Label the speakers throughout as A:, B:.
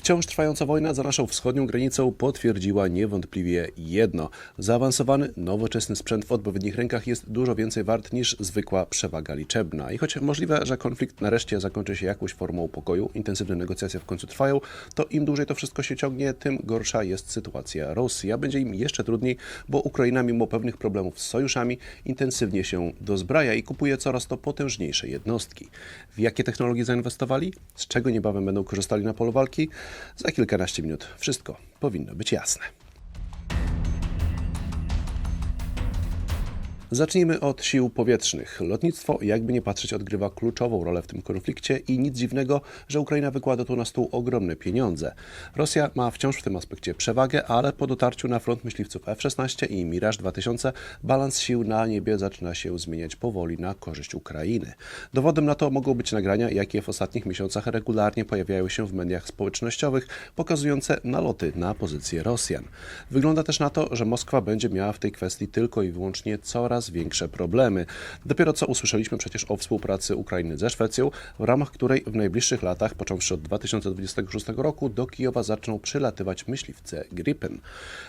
A: Wciąż trwająca wojna za naszą wschodnią granicą potwierdziła niewątpliwie jedno. Zaawansowany, nowoczesny sprzęt w odpowiednich rękach jest dużo więcej wart niż zwykła przewaga liczebna. I choć możliwe, że konflikt nareszcie zakończy się jakąś formą pokoju, intensywne negocjacje w końcu trwają, to im dłużej to wszystko się ciągnie, tym gorsza jest sytuacja Rosji. A będzie im jeszcze trudniej, bo Ukraina mimo pewnych problemów z sojuszami intensywnie się dozbraja i kupuje coraz to potężniejsze jednostki. W jakie technologie zainwestowali? Z czego niebawem będą korzystali na polu walki? Za kilkanaście minut wszystko powinno być jasne. Zacznijmy od sił powietrznych. Lotnictwo, jakby nie patrzeć, odgrywa kluczową rolę w tym konflikcie i nic dziwnego, że Ukraina wykłada tu na stół ogromne pieniądze. Rosja ma wciąż w tym aspekcie przewagę, ale po dotarciu na front myśliwców F-16 i Mirage 2000 balans sił na niebie zaczyna się zmieniać powoli na korzyść Ukrainy. Dowodem na to mogą być nagrania, jakie w ostatnich miesiącach regularnie pojawiają się w mediach społecznościowych, pokazujące naloty na pozycje Rosjan. Wygląda też na to, że Moskwa będzie miała w tej kwestii tylko i wyłącznie coraz większe problemy. Dopiero co usłyszeliśmy przecież o współpracy Ukrainy ze Szwecją, w ramach której w najbliższych latach, począwszy od 2026 roku, do Kijowa zaczną przylatywać myśliwce Gripen.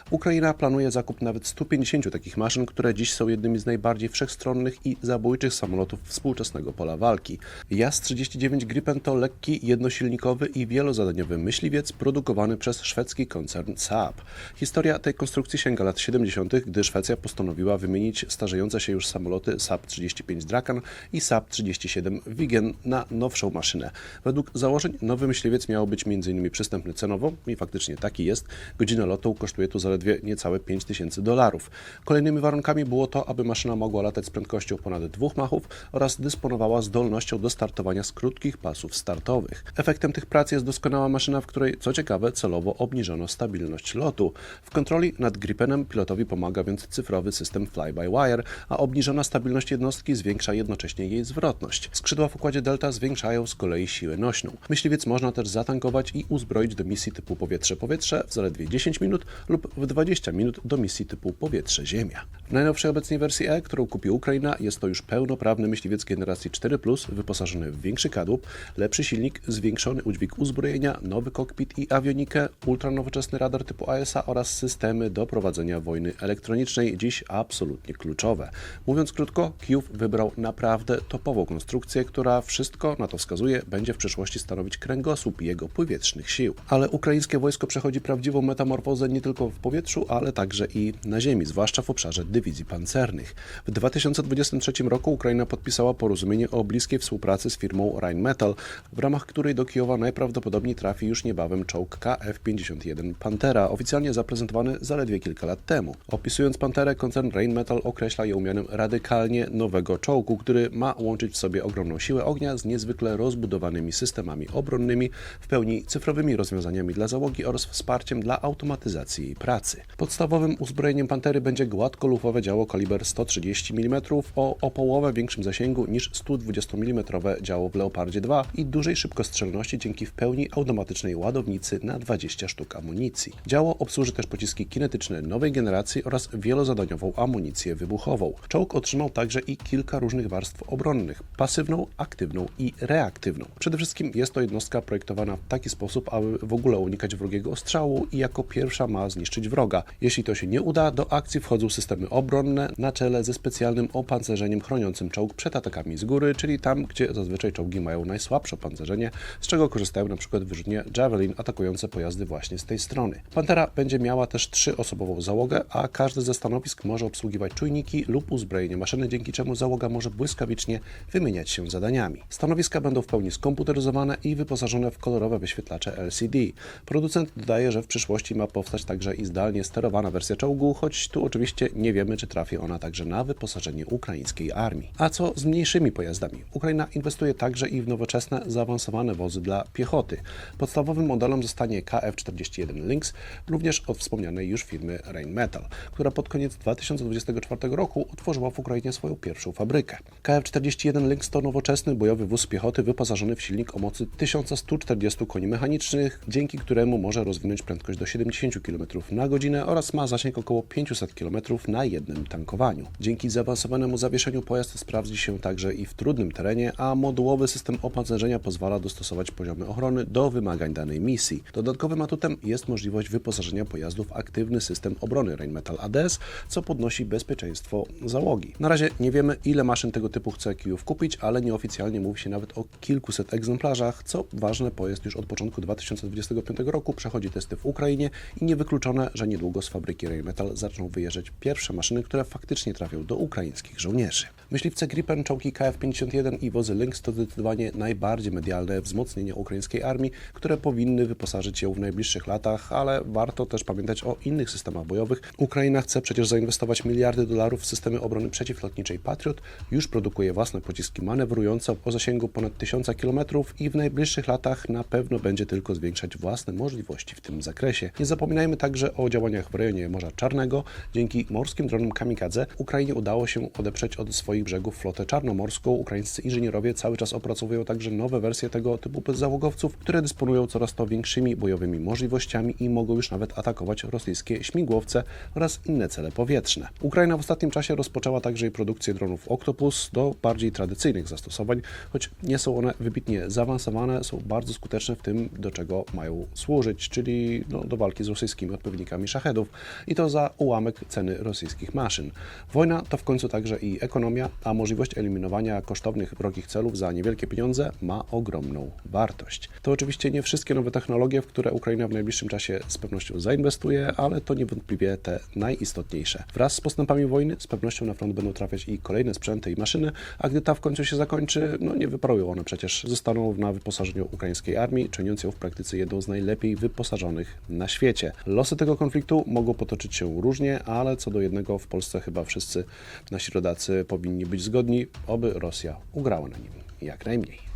A: Ukraina planuje zakup nawet 150 takich maszyn, które dziś są jednymi z najbardziej wszechstronnych i zabójczych samolotów współczesnego pola walki. JAS-39 Gripen to lekki, jednosilnikowy i wielozadaniowy myśliwiec produkowany przez szwedzki koncern Saab. Historia tej konstrukcji sięga lat 70., gdy Szwecja postanowiła wymienić starzejące się już samoloty Saab-35 Drakan i Saab-37 Wigen na nowszą maszynę. Według założeń nowy myśliwiec miał być m.in. przystępny cenowo i faktycznie taki jest. Godzina lotu kosztuje tu zaledwie niecałe 5000 dolarów. Kolejnymi warunkami było to, aby maszyna mogła latać z prędkością ponad dwóch machów oraz dysponowała zdolnością do startowania z krótkich pasów startowych. Efektem tych prac jest doskonała maszyna, w której, co ciekawe, celowo obniżono stabilność lotu. W kontroli nad Gripenem pilotowi pomaga więc cyfrowy system fly-by-wire, a obniżona stabilność jednostki zwiększa jednocześnie jej zwrotność. Skrzydła w układzie Delta zwiększają z kolei siłę nośną. Myśliwiec można też zatankować i uzbroić do misji typu powietrze-powietrze w zaledwie 10 minut lub w 20 minut do misji typu powietrze-ziemia. W najnowszej obecnej wersji E, którą kupi Ukraina, jest to już pełnoprawny myśliwiec generacji 4, wyposażony w większy kadłub, lepszy silnik, zwiększony udźwig uzbrojenia, nowy kokpit i awionikę, ultranowoczesny radar typu ASA oraz systemy do prowadzenia wojny elektronicznej, dziś absolutnie kluczowe. Mówiąc krótko, Kijów wybrał naprawdę topową konstrukcję, która wszystko na to wskazuje, będzie w przyszłości stanowić kręgosłup jego powietrznych sił. Ale ukraińskie wojsko przechodzi prawdziwą metamorfozę nie tylko w powietrzu, ale także i na ziemi, zwłaszcza w obszarze dywizji pancernych. W 2023 roku Ukraina podpisała porozumienie o bliskiej współpracy z firmą Rheinmetall, w ramach której do Kijowa najprawdopodobniej trafi już niebawem czołg KF-51 Pantera, oficjalnie zaprezentowany zaledwie kilka lat temu. Opisując Panterę, koncern Rheinmetall określa ją mianem radykalnie nowego czołgu, który ma łączyć w sobie ogromną siłę ognia z niezwykle rozbudowanymi systemami obronnymi, w pełni cyfrowymi rozwiązaniami dla załogi oraz wsparciem dla automatyzacji jej pracy. Podstawowym uzbrojeniem Pantery będzie gładkolufowe działo kaliber 130 mm o, o połowę większym zasięgu niż 120 mm działo w Leopardzie 2 i dużej szybkostrzelności dzięki w pełni automatycznej ładownicy na 20 sztuk amunicji. Działo obsłuży też pociski kinetyczne nowej generacji oraz wielozadaniową amunicję wybuchową. Czołg otrzymał także i kilka różnych warstw obronnych: pasywną, aktywną i reaktywną. Przede wszystkim jest to jednostka projektowana w taki sposób, aby w ogóle unikać wrogiego ostrzału i jako pierwsza ma zniszczyć wroga. Jeśli to się nie uda, do akcji wchodzą systemy obronne na czele ze specjalnym opancerzeniem chroniącym czołg przed atakami z góry, czyli tam, gdzie zazwyczaj czołgi mają najsłabsze opancerzenie, z czego korzystają przykład wyrzutnie Javelin atakujące pojazdy właśnie z tej strony. Pantera będzie miała też trzyosobową załogę, a każdy ze stanowisk może obsługiwać czujniki lub uzbrojenie maszyny, dzięki czemu załoga może błyskawicznie wymieniać się zadaniami. Stanowiska będą w pełni skomputeryzowane i wyposażone w kolorowe wyświetlacze LCD. Producent dodaje, że w przyszłości ma powstać także i zdalnie sterowana wersja czołgu, choć tu oczywiście nie wiemy, czy trafi ona także na wyposażenie ukraińskiej armii. A co z mniejszymi pojazdami? Ukraina inwestuje także i w nowoczesne, zaawansowane wozy dla piechoty. Podstawowym modelem zostanie KF-41 Lynx, również od wspomnianej już firmy Rheinmetall, która pod koniec 2024 roku roku otworzyła w Ukrainie swoją pierwszą fabrykę. KF-41 Lynx to nowoczesny bojowy wóz piechoty wyposażony w silnik o mocy 1140 koni mechanicznych, dzięki któremu może rozwinąć prędkość do 70 km na godzinę oraz ma zasięg około 500 km na jednym tankowaniu. Dzięki zaawansowanemu zawieszeniu pojazd sprawdzi się także i w trudnym terenie, a modułowy system opancerzenia pozwala dostosować poziomy ochrony do wymagań danej misji. Dodatkowym atutem jest możliwość wyposażenia pojazdu w aktywny system obrony Rheinmetall ADS, co podnosi bezpieczeństwo załogi. Na razie nie wiemy, ile maszyn tego typu chce Kijów kupić, ale nieoficjalnie mówi się nawet o kilkuset egzemplarzach. Co ważne, pojazd już od początku 2025 roku przechodzi testy w Ukrainie i niewykluczone, że niedługo z fabryki Rheinmetall zaczną wyjeżdżać pierwsze maszyny, które faktycznie trafią do ukraińskich żołnierzy. Myśliwce Gripen, czołgi KF-51 i wozy Lynx to zdecydowanie najbardziej medialne wzmocnienie ukraińskiej armii, które powinny wyposażyć ją w najbliższych latach, ale warto też pamiętać o innych systemach bojowych. Ukraina chce przecież zainwestować miliardy dolarów w systemy obrony przeciwlotniczej Patriot, już produkuje własne pociski manewrujące o zasięgu ponad 1000 km i w najbliższych latach na pewno będzie tylko zwiększać własne możliwości w tym zakresie. Nie zapominajmy także o działaniach w rejonie Morza Czarnego. Dzięki morskim dronom Kamikadze Ukrainie udało się odeprzeć od swoich brzegów flotę czarnomorską. Ukraińscy inżynierowie cały czas opracowują także nowe wersje tego typu bezzałogowców, które dysponują coraz to większymi bojowymi możliwościami i mogą już nawet atakować rosyjskie śmigłowce oraz inne cele powietrzne. Ukraina w ostatnim czasie rozpoczęła także i produkcję dronów Octopus do bardziej tradycyjnych zastosowań, choć nie są one wybitnie zaawansowane, są bardzo skuteczne w tym, do czego mają służyć, czyli no, do walki z rosyjskimi odpowiednikami szachedów i to za ułamek ceny rosyjskich maszyn. Wojna to w końcu także i ekonomia, a możliwość eliminowania kosztownych wrogich celów za niewielkie pieniądze ma ogromną wartość. To oczywiście nie wszystkie nowe technologie, w które Ukraina w najbliższym czasie z pewnością zainwestuje, ale to niewątpliwie te najistotniejsze. Wraz z postępami wojny z pewnością na front będą trafiać i kolejne sprzęty i maszyny, a gdy ta w końcu się zakończy, no nie wyparują one przecież, zostaną na wyposażeniu ukraińskiej armii, czyniąc ją w praktyce jedną z najlepiej wyposażonych na świecie. Losy tego konfliktu mogą potoczyć się różnie, ale co do jednego w Polsce chyba wszyscy nasi rodacy powinni być zgodni, oby Rosja ugrała na nim jak najmniej.